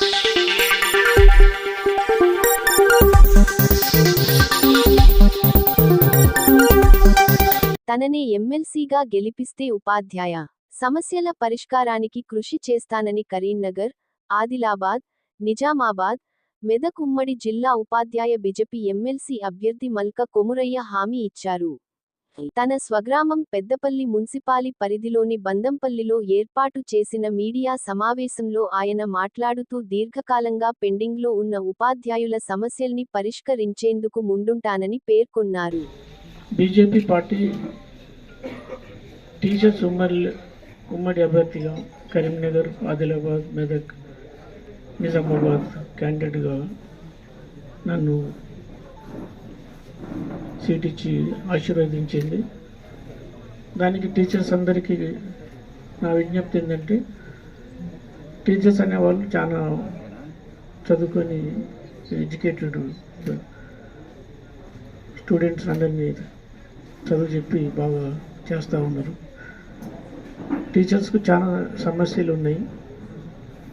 తననే ఎమ్మెల్సీగా గెలిపిస్తే ఉపాధ్యాయ. సమస్యల పరిష్కారానికి కృషి చేస్తానని కరీంనగర్ ఆదిలాబాద్ నిజామాబాద్ మెదక్ ఉమ్మడి జిల్లా ఉపాధ్యాయ బిజెపి ఎమ్మెల్సీ అభ్యర్థి మల్క కొమురయ్య హామీ ఇచ్చారు. తన స్వగ్రామం పెద్దపల్లి మున్సిపాలి పరిధిలోని బందంపల్లిలో ఏర్పాటు చేసిన మీడియా సమావేశంలో ఆయన మాట్లాడుతూ దీర్ఘకాలంగా పెండింగ్లో ఉన్న ఉపాధ్యాయుల సమస్యల్ని పరిష్కరించేందుకు ముందుంటానని పేర్కొన్నారు. బీజేపీ పార్టీ టీచర్స్ ఉమ్మడి ఉమ్మడి అభ్యర్థిగా కరీంనగర్ ఆదిలాబాద్ మెదక్ నిజామాబాద్ క్యాండిడేట్గా నన్ను సీట్ ఇచ్చి ఆశీర్వదించింది. దానికి టీచర్స్ అందరికీ నా విజ్ఞప్తి ఏంటంటే టీచర్స్ అనేవాళ్ళు చాలా చదువుకొని ఎడ్యుకేటెడ్ స్టూడెంట్స్ అందరినీ చదువు చెప్పి బాగా చేస్తూ ఉన్నారు. టీచర్స్కు చాలా సమస్యలు ఉన్నాయి.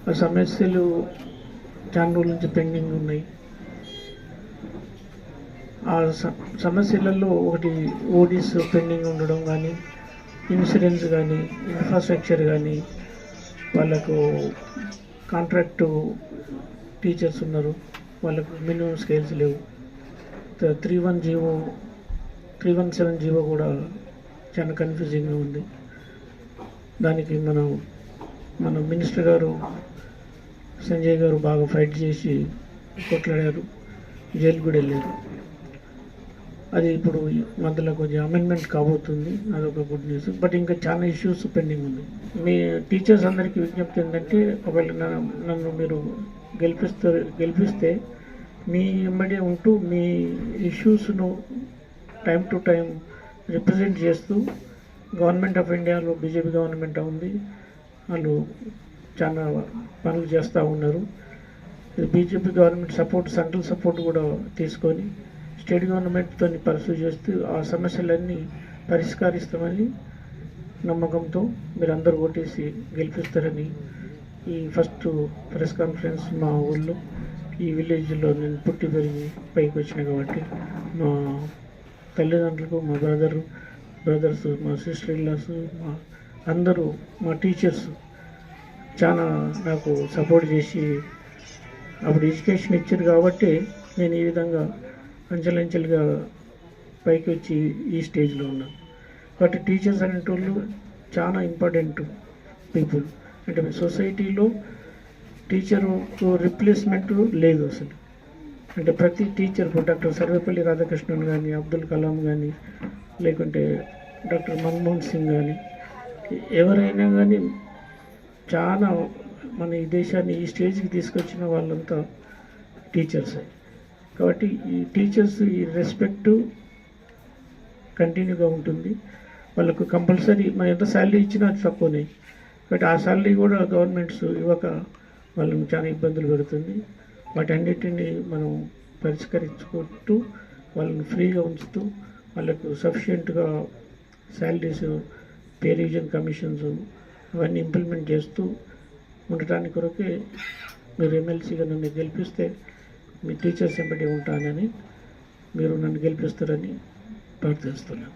ఆ సమస్యలు చాలా రోజుల నుంచి పెండింగ్ ఉన్నాయి. ఆ స- సమస్యలలో ఒకటి ఓడీస్ పెండింగ్ ఉండడం కానీ ఇన్సూరెన్స్ కానీ ఇన్ఫ్రాస్ట్రక్చర్ కానీ వాళ్ళకు కాంట్రాక్టు టీచర్స్ ఉన్నారు. వాళ్ళకు మినిమం స్కేల్స్ లేవు. Three one GO three one seven GO కూడా చాలా కన్ఫ్యూజింగ్గా ఉంది. దానికి మనం మన మినిస్టర్ గారు సంజయ్ గారు బాగా ఫైట్ చేసి కొట్లాడారు. జైలు కూడా వెళ్ళారు. అది ఇప్పుడు మధ్యలో కొంచెం అమెండ్మెంట్ కాబోతుంది. అదొక గుడ్ న్యూస్ బట్ ఇంకా చాలా ఇష్యూస్ పెండింగ్ ఉంది. మీ టీచర్స్ అందరికీ విజ్ఞప్తి ఏంటంటే ఒకవేళ నన్ను మీరు గెలిపిస్తే గెలిపిస్తే మీ వెంబడే ఉంటూ మీ ఇష్యూస్ను టైం టు టైం రిప్రజెంట్ చేస్తూ గవర్నమెంట్ ఆఫ్ ఇండియాలో బీజేపీ గవర్నమెంట్ ఉంది. వాళ్ళు చాలా పనులు చేస్తూ ఉన్నారు. BJP government support central support కూడా తీసుకొని స్టేట్ గవర్నమెంట్తో పరిస్థితి చేస్తూ ఆ సమస్యలన్నీ పరిష్కరిస్తామని నమ్మకంతో మీరు అందరూ ఓటేసి గెలిపిస్తారని ఈ ఫస్ట్ ప్రెస్ కాన్ఫరెన్స్ మా ఊళ్ళో ఈ విలేజ్లో నేను పుట్టి పెరిగి పైకి వచ్చిన కాబట్టి మా తల్లిదండ్రులకు మా బ్రదరు బ్రదర్స్ మా సిస్టర్ ఇల్లాస్ మా అందరూ మా టీచర్స్ చాలా నాకు సపోర్ట్ చేసి అప్పుడు ఎడ్యుకేషన్ ఇచ్చారు కాబట్టి నేను ఈ విధంగా అంచెలంచెలుగా పైకి వచ్చి ఈ స్టేజ్లో ఉన్నాం కాబట్టి టీచర్స్ అనేటోళ్ళు చాలా ఇంపార్టెంట్ పీపుల్. అంటే సొసైటీలో టీచర్కు రిప్లేస్మెంట్ లేదు అసలు. అంటే ప్రతి టీచర్ డాక్టర్ సర్వేపల్లి రాధాకృష్ణన్ కానీ అబ్దుల్ కలాం కానీ లేకుంటే డాక్టర్ మన్మోహన్ సింగ్ కానీ ఎవరైనా కానీ చాలా మన ఈ దేశాన్ని ఈ స్టేజ్కి తీసుకొచ్చిన వాళ్ళంతా టీచర్సే. కాబట్టి ఈ టీచర్స్ ఈ రెస్పెక్టు కంటిన్యూగా ఉంటుంది. వాళ్ళకు కంపల్సరీ మనం ఎంత శాలరీ ఇచ్చినా తక్కువనే బట్ ఆ శాలరీ కూడా గవర్నమెంట్స్ ఇవ్వక వాళ్ళని చాలా ఇబ్బందులు పెడుతుంది. వాటన్నిటిని మనం పరిష్కరించుకుంటూ వాళ్ళని ఫ్రీగా ఉంచుతూ వాళ్ళకు సఫిషియెంట్గా శాలరీస్ పే రివిజన్ కమిషన్స్ అవన్నీ ఇంప్లిమెంట్ చేస్తూ ఉండటానికి కొరకే మీరు ఎమ్మెల్సీగా నన్ను గెలిపిస్తే మీ టీచర్స్ ఎంబడి ఉంటానని మీరు నన్ను గెలిపిస్తారని ప్రార్థిస్తున్నాను.